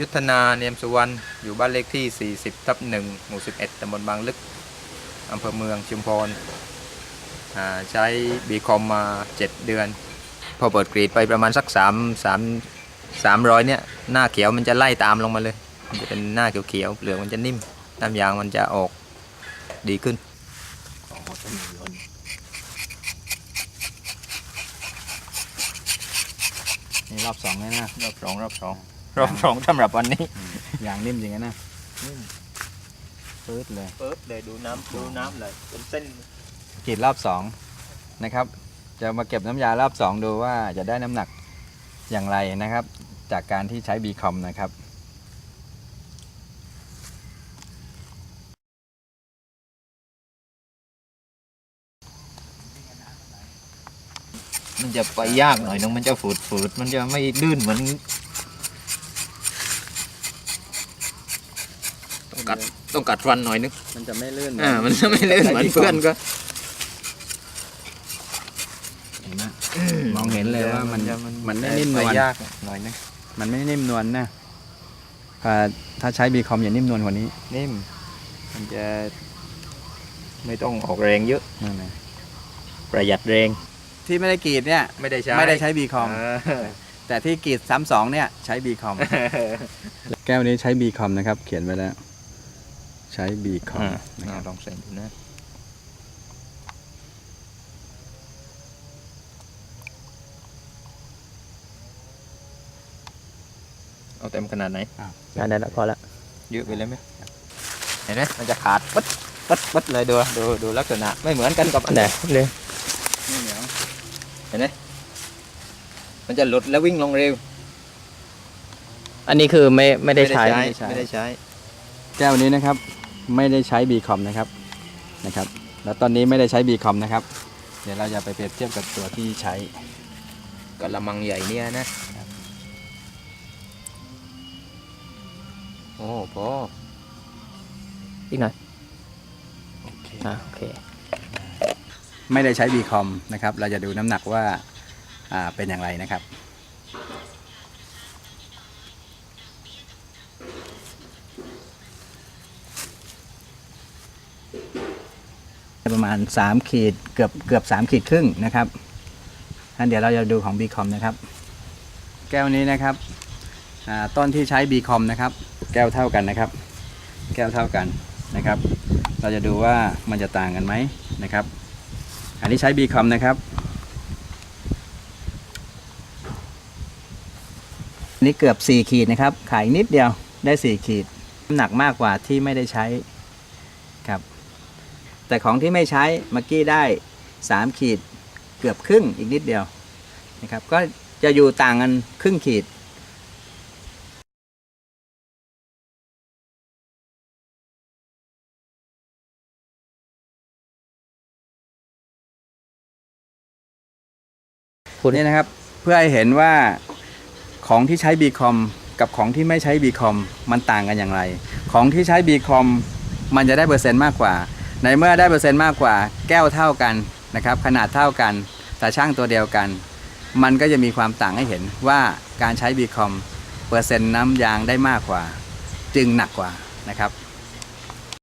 ยุทธนาเนียมสุวรรณอยู่บ้านเลขที่ 40ทับ1หมู่ 11ตำบลบางลึกอำเภอเมืองชุมพรใช้บีคอมมา 7 เดือน พอเปิดกรีดไปประมาณสัก 3 3 300 เนี่ย หน้าเขียวมันจะไล่ตามลงมาเลย มันจะเป็นหน้าเขียวๆเปลือกมันจะนิ่มน้ำยางมันจะออกดีขึ้นนี่รอบสองแล้วนะ รอบสองรอบสอง รอบสองสำหรับวันนี้ อย่างนิ่มจริงๆนะปื๊ดเลยเปิบเลยดูน้ำดูน้ำเลยเป็นเส้นกรีดรอบสองนะครับ จะมาเก็บน้ำยารอบสองดูว่าจะได้น้ำหนักอย่างไรนะครับ จากการที่ใช้บีคอมนะครับมันจะไปยากหน่อยนึงมันจะฝืดฝืดๆมันจะไม่ลื่นเหมือนต้อง กัดต้องกัดฟันหน่อยนึงมันจะไม่ลื่นอ่ามันจะไม่ลื่นเหมือนเพื่อนก็เห็นไหมมองเห็นเลยว่ามันจะมันไม่นิ่มนไปวลยากหน่อยนึงมันไม่นิ่มนวลนะอ่าถ้าใช้บีคอมอย่านิ่มนวลกว่านี้ นิ่ม มันจะไม่ต้องออกแรงเยอะนั่นนะประหยัดแรงที่ไม่ได้กรีดเนี่ยไม่ได้ใช้ไม่ได้ใช้บีคอมเออแต่ที่กรีดซ้ำสองเนี่ยใช้บีคอมแก้วนี้ใช้บีคอมนะครับ เขียนไว้แล้ว ใช้บีคอมอ่านะครับลองใส่ดูนะเอาเต็มขนาดไหนได้ได้แล้วพอละเยอะไปเลยไหมเห็นไหมมันจะขาดปึ๊ดปึ๊ดปึ๊ดเลยดูดูดูลักษณะไม่เหมือนกันกับอันไหนไหนเลยนี่เหนียวเห็นไหมมันจะหลุดแล้ววิ่งลงเร็ว อันนี้คือไม่ไม่ได้ใช้ไม่ได้ใช้แก้วนี้นะครับ ไม่ได้ใช้บีคอมนะครับนะครับ แล้วตอนนี้ไม่ได้ใช้บีคอมนะครับ เดี๋ยวเราจะไปเปรียบเทียบกับตัวที่ใช้กระมังใหญ่เนี่ยนะโอ้พออีกหน่อยอ่าโอเค ไม่ได้ใช้บีคอมนะครับ เราจะดูน้ำหนักว่าอ่าเป็นอย่างไรนะครับ ประมาณ 3 ขีดเกือบเกือบ3ขีดครึ่งนะครับงั้นเดี๋ยวเราจะดูของ b c o m นะครับ แก้วนี้นะครับอ่าต้นที่ใช้ b c o m นะครับ แก้วเท่ากันนะครับ แก้วเท่ากันนะครับ เราจะดูว่ามันจะต่างกันไหมนะครับ อันนี้ใช้ b c o m นะครับอันนี้เกือบ 4 ขีดนะครับ ขายนิดเดียวได้ 4 ขีดน้ำหนักมากกว่าที่ไม่ได้ใช้ครับ แต่ของที่ไม่ใช้เมื่อกี้ได้ 3 ขีดเกือบครึ่งอีกนิดเดียวนะครับ ก็จะอยู่ต่างกันครึ่งขีดคุณนี่นะครับเพื่อให้เห็นว่าของที่ใช้ b c o m กับของที่ไม่ใช้ b c o m มันต่างกันอย่างไร ของที่ใช้ b c o m มันจะได้เปอร์เซ็นต์มากกว่า ในเมื่อได้เปอร์เซ็นต์มากกว่าแก้วเท่ากันนะครับขนาดเท่ากัน แต่ช่างตัวเดียวกัน มันก็จะมีความต่างให้เห็นว่าการใช้บีคอมเปอร์เซ็นต์น้ำยางได้มากกว่า จึงหนักกว่านะครับ